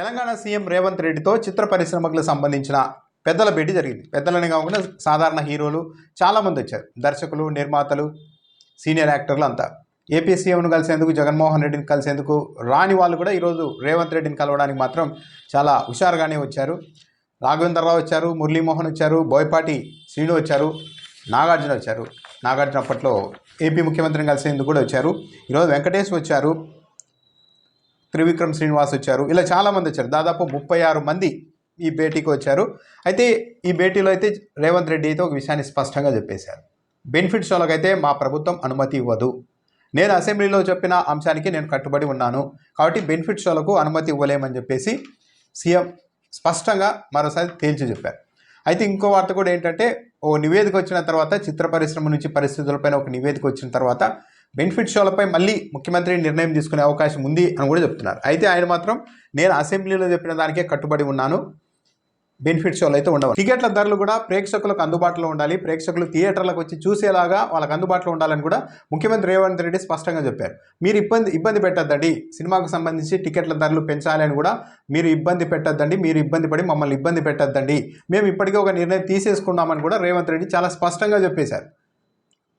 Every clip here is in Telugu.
తెలంగాణ సీఎం రేవంత్ రెడ్డితో చిత్ర పరిశ్రమకు సంబంధించిన పెద్దల భేటీ జరిగింది. పెద్దలని కాకుండా సాధారణ హీరోలు చాలామంది వచ్చారు. దర్శకులు నిర్మాతలు సీనియర్ యాక్టర్లు అంతా. ఏపీ సీఎంను కలిసేందుకు జగన్మోహన్ రెడ్డిని కలిసేందుకు రాని వాళ్ళు కూడా ఈరోజు రేవంత్ రెడ్డిని కలవడానికి మాత్రం చాలా హుషారుగానే వచ్చారు. రాఘవేంద్రరావు వచ్చారు మురళీమోహన్ వచ్చారు బోయపాటి శ్రీను వచ్చారు నాగార్జున వచ్చారు. నాగార్జున అప్పట్లో ఏపీ ముఖ్యమంత్రిని కలిసేందుకు కూడా వచ్చారు. ఈరోజు వెంకటేష్ వచ్చారు. త్రివిక్రమ్ శ్రీనివాస్ వచ్చారు. ఇలా చాలామంది వచ్చారు. దాదాపు ముప్పై ఆరు మంది ఈ భేటీకి వచ్చారు. అయితే ఈ భేటీలో అయితే రేవంత్ రెడ్డి అయితే ఒక విషయాన్ని స్పష్టంగా చెప్పేశారు. బెనిఫిట్ షోలకైతే మా ప్రభుత్వం అనుమతి ఇవ్వదు. నేను అసెంబ్లీలో చెప్పిన అంశానికి నేను కట్టుబడి ఉన్నాను. కాబట్టి బెనిఫిట్ షోలకు అనుమతి ఇవ్వలేమని చెప్పేసి సీఎం స్పష్టంగా మరోసారి తేల్చి చెప్పారు. అయితే ఇంకో వార్త కూడా ఏంటంటే ఓ నివేదిక వచ్చిన తర్వాత చిత్ర పరిశ్రమ నుంచి పరిస్థితులపైన ఒక నివేదిక వచ్చిన తర్వాత బెనిఫిట్ షోలపై మళ్ళీ ముఖ్యమంత్రి నిర్ణయం తీసుకునే అవకాశం ఉంది అని కూడా చెప్తున్నారు. అయితే ఆయన మాత్రం నేను అసెంబ్లీలో చెప్పిన దానికే కట్టుబడి ఉన్నాను. బెనిఫిట్ షోలు అయితే ఉండవు. టికెట్ల ధరలు కూడా ప్రేక్షకులకు అందుబాటులో ఉండాలి. ప్రేక్షకులు థియేటర్లకు వచ్చి చూసేలాగా వాళ్ళకి అందుబాటులో ఉండాలని కూడా ముఖ్యమంత్రి రేవంత్ రెడ్డి స్పష్టంగా చెప్పారు. మీరు ఇబ్బంది ఇబ్బంది పెట్టద్దండి. సినిమాకు సంబంధించి టికెట్ల ధరలు పెంచాలి అని కూడా మీరు ఇబ్బంది పెట్టద్దండి. మీరు ఇబ్బంది పడి మమ్మల్ని ఇబ్బంది పెట్టద్దండి. మేము ఇప్పటికే ఒక నిర్ణయం తీసేసుకున్నామని కూడా రేవంత్ రెడ్డి చాలా స్పష్టంగా చెప్పేశారు.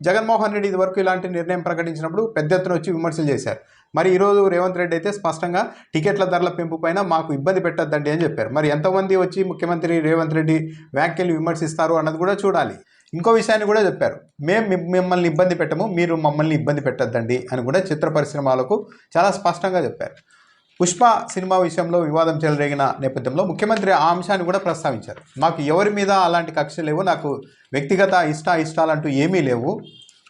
జగన్మోహన్ రెడ్డి ఇదివరకు ఇలాంటి నిర్ణయం ప్రకటించినప్పుడు పెద్ద ఎత్తున వచ్చి విమర్శలు చేశారు. మరి ఈరోజు రేవంత్ రెడ్డి అయితే స్పష్టంగా టికెట్ల ధరల పెంపు పైన మాకు ఇబ్బంది పెట్టద్దండి అని చెప్పారు. మరి ఎంతమంది వచ్చి ముఖ్యమంత్రి రేవంత్ రెడ్డి వ్యాఖ్యలు విమర్శిస్తారు అన్నది కూడా చూడాలి. ఇంకో విషయాన్ని కూడా చెప్పారు. మేము మిమ్మల్ని ఇబ్బంది పెట్టము మీరు మమ్మల్ని ఇబ్బంది పెట్టద్దండి అని కూడా చిత్ర పరిశ్రమలకు చాలా స్పష్టంగా చెప్పారు. పుష్ప సినిమా విషయంలో వివాదం చెలరేగిన నేపథ్యంలో ముఖ్యమంత్రి ఆ అంశాన్ని కూడా ప్రస్తావించారు. మాకు ఎవరి మీద అలాంటి కక్ష లేవు నాకు వ్యక్తిగత ఇష్ట ఇష్టాలంటూ ఏమీ లేవు.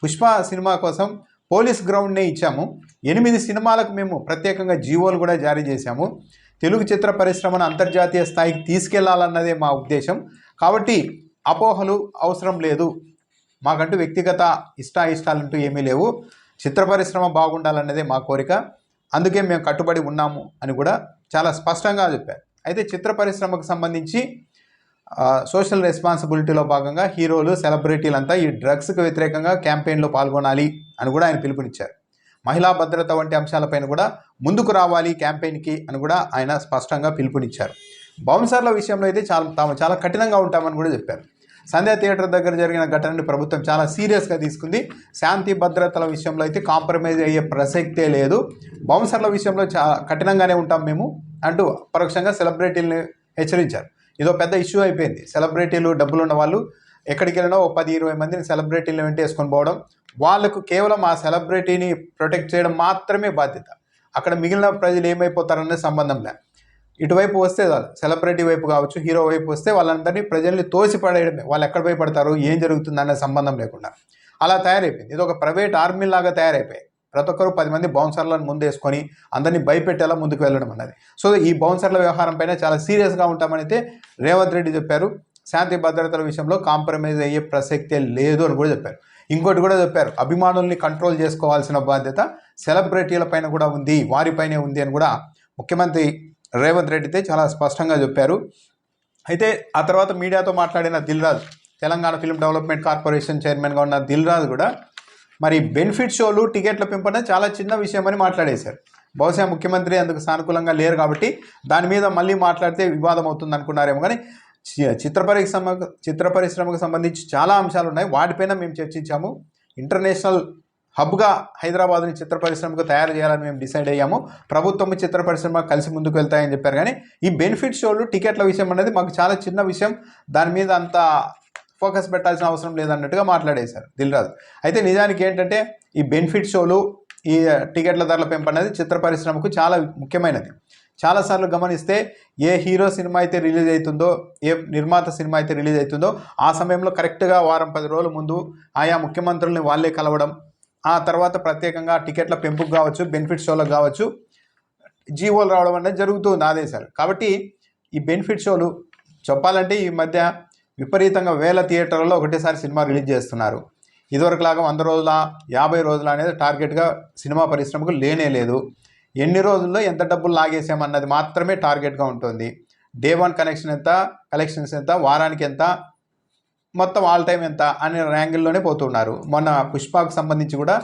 పుష్ప సినిమా కోసం పోలీస్ గ్రౌండ్నే ఇచ్చాము. ఎనిమిది సినిమాలకు మేము ప్రత్యేకంగా జీవోలు కూడా జారీ చేశాము. తెలుగు చిత్ర పరిశ్రమను అంతర్జాతీయ స్థాయికి తీసుకెళ్ళాలన్నదే మా ఉద్దేశం. కాబట్టి అపోహలు అవసరం లేదు. మాకంటూ వ్యక్తిగత ఇష్ట ఇష్టాలంటూ ఏమీ లేవు. చిత్ర పరిశ్రమ బాగుండాలన్నదే మా కోరిక. అందుకే మేము కట్టుబడి ఉన్నాము అని కూడా చాలా స్పష్టంగా చెప్పారు. అయితే చిత్ర పరిశ్రమకు సంబంధించి సోషల్ రెస్పాన్సిబిలిటీలో భాగంగా హీరోలు సెలబ్రిటీలంతా ఈ డ్రగ్స్కి వ్యతిరేకంగా క్యాంపెయిన్లో పాల్గొనాలి అని కూడా ఆయన పిలుపునిచ్చారు. మహిళా భద్రత వంటి అంశాలపైన కూడా ముందుకు రావాలి క్యాంపెయిన్కి అని కూడా ఆయన స్పష్టంగా పిలుపునిచ్చారు. బౌన్సర్ల విషయంలో అయితే చాలా తాము చాలా కఠినంగా ఉంటామని కూడా చెప్పారు. సంధ్యా థియేటర్ దగ్గర జరిగిన ఘటనని ప్రభుత్వం చాలా సీరియస్గా తీసుకుంది. శాంతి భద్రతల విషయంలో అయితే కాంప్రమైజ్ అయ్యే ప్రసక్తే లేదు. బౌన్సర్ల విషయంలో చాలా కఠినంగానే ఉంటాం మేము అంటూ పరోక్షంగా సెలబ్రిటీలని హెచ్చరించారు. ఇదో పెద్ద ఇష్యూ అయిపోయింది. సెలబ్రిటీలు డబ్బులు ఉన్న వాళ్ళు ఎక్కడికి వెళ్ళినా ఓ పది ఇరవై మందిని సెలబ్రిటీలను వెంటేసుకొని పోవడం వాళ్ళకు కేవలం ఆ సెలబ్రిటీని ప్రొటెక్ట్ చేయడం మాత్రమే బాధ్యత. అక్కడ మిగిలిన ప్రజలు ఏమైపోతారనే సంబంధం లేదు. ఇటువైపు వస్తే సెలబ్రిటీ వైపు కావచ్చు హీరో వైపు వస్తే వాళ్ళందరినీ ప్రజల్ని తోసిపడేయడమే. వాళ్ళు ఎక్కడ భయపడతారు ఏం జరుగుతుంది అనే సంబంధం లేకుండా. అలా తయారైపోయింది. ఇది ఒక ప్రైవేట్ ఆర్మీ లాగా తయారైపోయాయి. ప్రతి ఒక్కరు పది మంది బౌన్సర్లను ముందేసుకొని అందరినీ భయపెట్టేలా ముందుకు వెళ్ళడం అన్నది. సో ఈ బౌన్సర్ల వ్యవహారం పైన చాలా సీరియస్గా ఉంటామని అయితే రేవంత్ రెడ్డి చెప్పారు. శాంతి భద్రతల విషయంలో కాంప్రమైజ్ అయ్యే ప్రసక్తే లేదు అని కూడా చెప్పారు. ఇంకోటి కూడా చెప్పారు. అభిమానుల్ని కంట్రోల్ చేసుకోవాల్సిన బాధ్యత సెలబ్రిటీల పైన కూడా ఉంది వారిపైనే ఉంది అని కూడా ముఖ్యమంత్రి రేవంత్ రెడ్డి అయితే చాలా స్పష్టంగా చెప్పారు. అయితే ఆ తర్వాత మీడియాతో మాట్లాడిన Dilraj Telangana film development corporation చైర్మన్గా ఉన్న దిల్రాజ్ కూడా మరి బెనిఫిట్ షోలు టికెట్ల పెంపన చాలా చిన్న విషయం అని మాట్లాడేశారు. బహుశా ముఖ్యమంత్రి అందుకు సానుకూలంగా లేరు కాబట్టి దాని మీద మళ్ళీ మాట్లాడితే వివాదం అవుతుంది అనుకున్నారేమో కానీ చి- చిత్ర పరిశ్రమ చిత్ర పరిశ్రమకు సంబంధించి చాలా అంశాలు ఉన్నాయి. వాటిపైన మేము చర్చించాము. ఇంటర్నేషనల్ హబ్గా హైదరాబాద్ని చిత్ర పరిశ్రమకు తయారు చేయాలని మేము డిసైడ్ అయ్యాము. ప్రభుత్వం చిత్ర పరిశ్రమ కలిసి ముందుకు వెళ్తాయని చెప్పారు. కానీ ఈ బెనిఫిట్ షోలు టికెట్ల విషయం అనేది మాకు చాలా చిన్న విషయం. దాని మీద అంత ఫోకస్ పెట్టాల్సిన అవసరం లేదన్నట్టుగా మాట్లాడేశారు దిల్రాజు. అయితే నిజానికి ఏంటంటే ఈ బెనిఫిట్ షోలు ఈ టికెట్ల ధరల పెంపు అనేది చిత్ర పరిశ్రమకు చాలా ముఖ్యమైనది. చాలాసార్లు గమనిస్తే ఏ హీరో సినిమా అయితే రిలీజ్ అవుతుందో ఏ నిర్మాత సినిమా అయితే రిలీజ్ అవుతుందో ఆ సమయంలో కరెక్ట్గా వారం పది రోజుల ముందు ఆయా ముఖ్యమంత్రుల్ని వాళ్ళే కలవడం ఆ తర్వాత ప్రత్యేకంగా టికెట్ల పెంపుకు కావచ్చు బెనిఫిట్ షోలకు కావచ్చు జీవోలు రావడం అనేది జరుగుతుంది ఆదేశాలు. కాబట్టి ఈ బెనిఫిట్ షోలు చెప్పాలంటే ఈ మధ్య విపరీతంగా వేల థియేటర్లలో ఒకటేసారి సినిమా రిలీజ్ చేస్తున్నారు. ఇదివరకులాగా వంద రోజుల యాభై రోజుల అనేది టార్గెట్గా సినిమా పరిశ్రమకు లేనే లేదు. ఎన్ని రోజుల్లో ఎంత డబ్బులు లాగేసామన్నది మాత్రమే టార్గెట్గా ఉంటుంది. డే వన్ కనెక్షన్ ఎంత కలెక్షన్స్ ఎంత వారానికి ఎంత మొత్తం ఆల్ టైం ఎంత అనే ర్యాంగిల్లోనే పోతున్నారు. మొన్న పుష్పకు సంబంధించి కూడా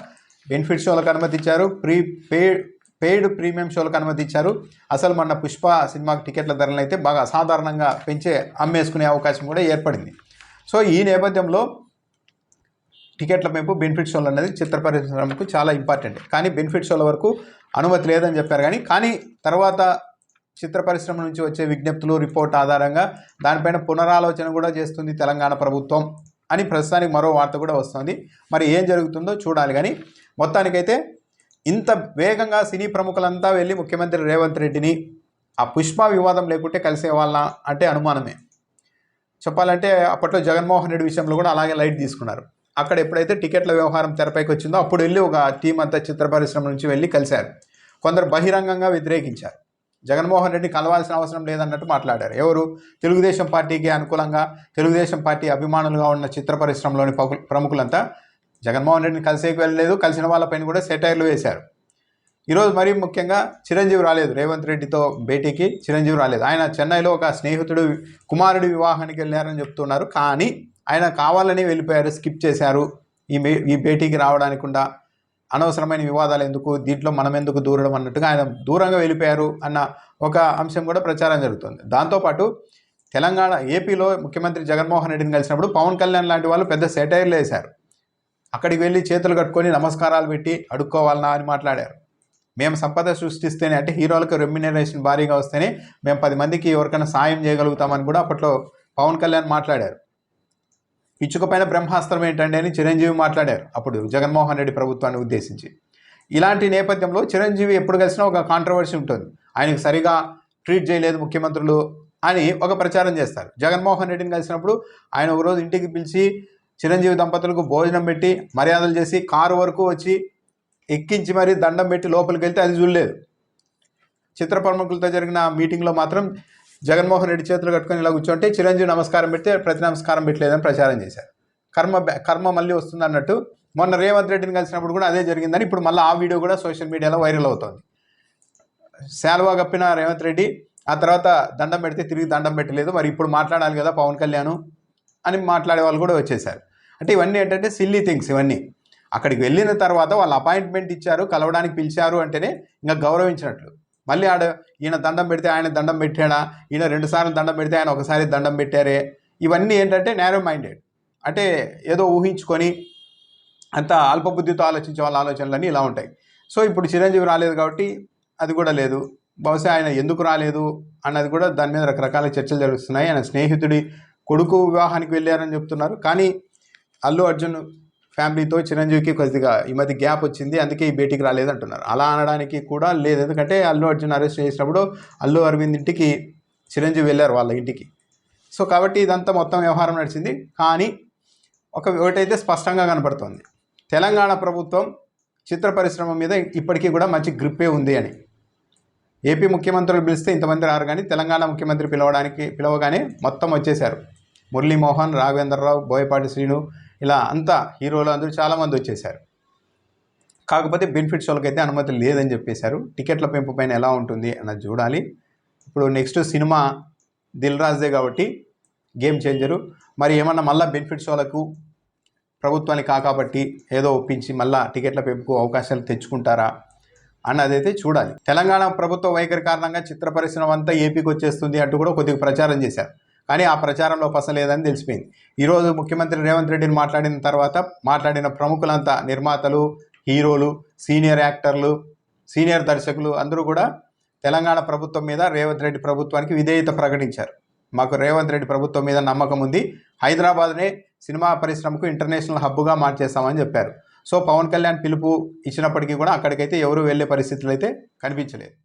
బెనిఫిట్ షోలకు అనుమతి ఇచ్చారు ప్రీ పెయిడ్ పెయిడ్ ప్రీమియం షోలకు అనుమతి ఇచ్చారు అసలు మొన్న పుష్ప సినిమాకి టికెట్ల ధరలు అయితే బాగా సాధారణంగా పెంచే అమ్మేసుకునే అవకాశం కూడా ఏర్పడింది. సో ఈ నేపథ్యంలో టికెట్ల పెంపు బెనిఫిట్ షోలు అనేది చిత్ర పరిశ్రమకు చాలా ఇంపార్టెంట్ కానీ బెనిఫిట్ షోల వరకు అనుమతి లేదని చెప్పారు కానీ కానీ తర్వాత చిత్ర పరిశ్రమ నుంచి వచ్చే విజ్ఞప్తులు రిపోర్ట్ ఆధారంగా దానిపైన పునరాలోచన కూడా చేస్తుంది తెలంగాణ ప్రభుత్వం అని ప్రస్తుతానికి మరో వార్త కూడా వస్తుంది. మరి ఏం జరుగుతుందో చూడాలి కానీ మొత్తానికైతే ఇంత వేగంగా సినీ ప్రముఖులంతా వెళ్ళి ముఖ్యమంత్రి రేవంత్ రెడ్డిని ఆ పుష్ప వివాదం లేకుంటే కలిసే వాళ్ళ అంటే అనుమానమే. చెప్పాలంటే అప్పట్లో జగన్మోహన్ రెడ్డి విషయంలో కూడా అలాగే లైట్ తీసుకున్నారు. అక్కడ ఎప్పుడైతే టికెట్ల వ్యవహారం తెరపైకి వచ్చిందో అప్పుడు వెళ్ళి ఒక టీం అంతా చిత్ర పరిశ్రమ నుంచి వెళ్ళి కలిశారు. కొందరు బహిరంగంగా వ్యతిరేకించారు. జగన్మోహన్ రెడ్డి కలవాల్సిన అవసరం లేదన్నట్టు మాట్లాడారు. ఎవరు? తెలుగుదేశం పార్టీకి అనుకూలంగా తెలుగుదేశం పార్టీ అభిమానులుగా ఉన్న చిత్ర పరిశ్రమలోని ప్రముఖులంతా జగన్మోహన్ రెడ్డిని కలిసేకి వెళ్ళలేదు కలిసిన వాళ్ళపైన కూడా సెటైర్లు వేశారు. ఈరోజు మరీ ముఖ్యంగా చిరంజీవి రాలేదు. రేవంత్ రెడ్డితో భేటీకి చిరంజీవి రాలేదు. ఆయన చెన్నైలో ఒక స్నేహితుడు కుమారుడి వివాహానికి వెళ్ళారని చెప్తున్నారు. కానీ ఆయన కావాలని వెళ్ళిపోయారు స్కిప్ చేశారు. ఈ ఈ భేటీకి రావడానికుండా అనవసరమైన వివాదాలు ఎందుకు? దీంట్లో మనం ఎందుకు దూరడం అన్నట్టుగా ఆయన దూరంగా వెళ్ళిపోయారు అన్న ఒక అంశం కూడా ప్రచారం జరుగుతుంది. దాంతోపాటు తెలంగాణ ఏపీలో ముఖ్యమంత్రి జగన్మోహన్ రెడ్డిని కలిసినప్పుడు పవన్ కళ్యాణ్ లాంటి వాళ్ళు పెద్ద సెటైర్లు వేశారు. అక్కడికి వెళ్ళి చేతులు కట్టుకొని నమస్కారాలు పెట్టి అడుక్కోవాలనా అని మాట్లాడారు. మేము సంపద సృష్టిస్తేనే అంటే హీరోలకు రెమ్యునరేషన్ భారీగా వస్తేనే మేము పది మందికి ఎవరికైనా సాయం చేయగలుగుతామని కూడా అప్పట్లో పవన్ కళ్యాణ్ మాట్లాడారు. ఇచ్చుకపైన బ్రహ్మాస్త్రం ఏంటండి అని చిరంజీవి మాట్లాడారు. అప్పుడు జగన్మోహన్ రెడ్డి ప్రభుత్వాన్ని ఉద్దేశించి. ఇలాంటి నేపథ్యంలో చిరంజీవి ఎప్పుడు కలిసినా ఒక కాంట్రవర్సీ ఉంటుంది. ఆయనకు సరిగా ట్రీట్ చేయలేదు ముఖ్యమంత్రులు అని ఒక ప్రచారం చేస్తారు. జగన్మోహన్ రెడ్డిని కలిసినప్పుడు ఆయన ఒకరోజు ఇంటికి పిలిచి చిరంజీవి దంపతులకు భోజనం పెట్టి మర్యాదలు చేసి కారు వరకు వచ్చి ఎక్కించి మరీ దండం పెట్టి లోపలికి వెళ్తే అది చూడలేదు. చిత్ర ప్రముఖులతో జరిగిన మీటింగ్లో మాత్రం జగన్మోహన్ రెడ్డి చేతులు కట్టుకొని ఇలా కూర్చుంటే చిరంజీవి నమస్కారం పెడితే ప్రతి నమస్కారం పెట్టలేదని ప్రచారం చేశారు. కర్మ కర్మ మళ్ళీ వస్తుంది అన్నట్టు మొన్న రేవంత్ రెడ్డిని కలిసినప్పుడు కూడా అదే జరిగిందని ఇప్పుడు మళ్ళీ ఆ వీడియో కూడా సోషల్ మీడియాలో వైరల్ అవుతోంది. శాల్వా కప్పిన రేవంత్ రెడ్డి ఆ తర్వాత దండం పెడితే తిరిగి దండం పెట్టలేదు. మరి ఇప్పుడు మాట్లాడాలి కదా పవన్ కళ్యాణ్ అని మాట్లాడే వాళ్ళు కూడా వచ్చేసారు అంటే ఇవన్నీ ఏంటంటే సిల్లీ థింగ్స్ ఇవన్నీ. అక్కడికి వెళ్ళిన తర్వాత వాళ్ళు అపాయింట్మెంట్ ఇచ్చారు కలవడానికి పిలిచారు అంటేనే ఇంకా గౌరవించినట్లు. మళ్ళీ ఆడ ఈయన దండం పెడితే ఆయన దండం పెట్టాడా? ఈయన రెండుసార్లు దండం పెడితే ఆయన ఒకసారి దండం పెట్టారే? ఇవన్నీ ఏంటంటే నేరో మైండెడ్ అంటే ఏదో ఊహించుకొని అంత అల్పబుద్ధితో ఆలోచించే వాళ్ళ ఆలోచనలన్నీ ఇలా ఉంటాయి. సో ఇప్పుడు చిరంజీవి రాలేదు కాబట్టి అది కూడా లేదు. బహుశా ఆయన ఎందుకు రాలేదు అన్నది కూడా దాని మీద రకరకాల చర్చలు జరుగుతున్నాయి. ఆయన స్నేహితుడి కొడుకు వివాహానికి వెళ్ళారని చెప్తున్నారు. కానీ అల్లు అర్జున్ ఫ్యామిలీతో చిరంజీవికి కొద్దిగా ఈ మధ్య గ్యాప్ వచ్చింది అందుకే ఈ భేటీకి రాలేదు అంటున్నారు. అలా అనడానికి కూడా లేదు. ఎందుకంటే అల్లు అర్జున్ అరెస్ట్ చేసినప్పుడు అల్లు అరవింద్ ఇంటికి చిరంజీవి వెళ్ళారు వాళ్ళ ఇంటికి. సో కాబట్టి ఇదంతా మొత్తం వ్యవహారం నడిచింది. కానీ ఒక ఒకటైతే స్పష్టంగా కనపడుతోంది. తెలంగాణ ప్రభుత్వం చిత్ర పరిశ్రమ మీద ఇప్పటికీ కూడా మంచి గ్రిప్పే ఉంది అని. ఏపీ ముఖ్యమంత్రులు పిలిస్తే ఇంతమంది రారు కానీ తెలంగాణ ముఖ్యమంత్రి పిలవడానికి పిలవగానే మొత్తం వచ్చేశారు. మురళీమోహన్ రాఘవేంద్రరావు బోయపాటి శ్రీను ఇలా అంతా హీరోలు అందరూ చాలామంది వచ్చేసారు కాకపోతే బెనిఫిట్ వాళ్ళకైతే అనుమతి లేదని చెప్పేశారు. టికెట్ల పెంపు పైన ఎలా ఉంటుంది అన్నది చూడాలి. ఇప్పుడు నెక్స్ట్ సినిమా దిల్ రాజుదే కాబట్టి గేమ్ చేంజరు. మరి ఏమన్నా మళ్ళీ బెనిఫిట్ షోలకు ప్రభుత్వానికి కాకబట్టి ఏదో ఒప్పించి మళ్ళా టికెట్ల పెంపుకు అవకాశాలు తెచ్చుకుంటారా అన్నదైతే చూడాలి. తెలంగాణ ప్రభుత్వ వైఖరి కారణంగా చిత్ర పరిశ్రమ అంతా ఏపీకి వచ్చేస్తుంది అంటూ కూడా కొద్దిగా ప్రచారం చేశారు. కానీ ఆ ప్రచారంలో పసలేదని తెలిసిపోయింది. ఈరోజు ముఖ్యమంత్రి రేవంత్ రెడ్డిని మాట్లాడిన తర్వాత మాట్లాడిన ప్రముఖులంతా నిర్మాతలు హీరోలు సీనియర్ యాక్టర్లు సీనియర్ దర్శకులు అందరూ కూడా తెలంగాణ ప్రభుత్వం మీద రేవంత్ రెడ్డి ప్రభుత్వానికి విధేయత ప్రకటించారు. మాకు రేవంత్ రెడ్డి ప్రభుత్వం మీద నమ్మకం ఉంది. హైదరాబాద్నే సినిమా పరిశ్రమకు ఇంటర్నేషనల్ హబ్గా మార్చేస్తామని చెప్పారు. సో పవన్ కళ్యాణ్ పిలుపు ఇచ్చినప్పటికీ కూడా అక్కడికైతే ఎవరు వెళ్ళే పరిస్థితులు అయితే కనిపించలేదు.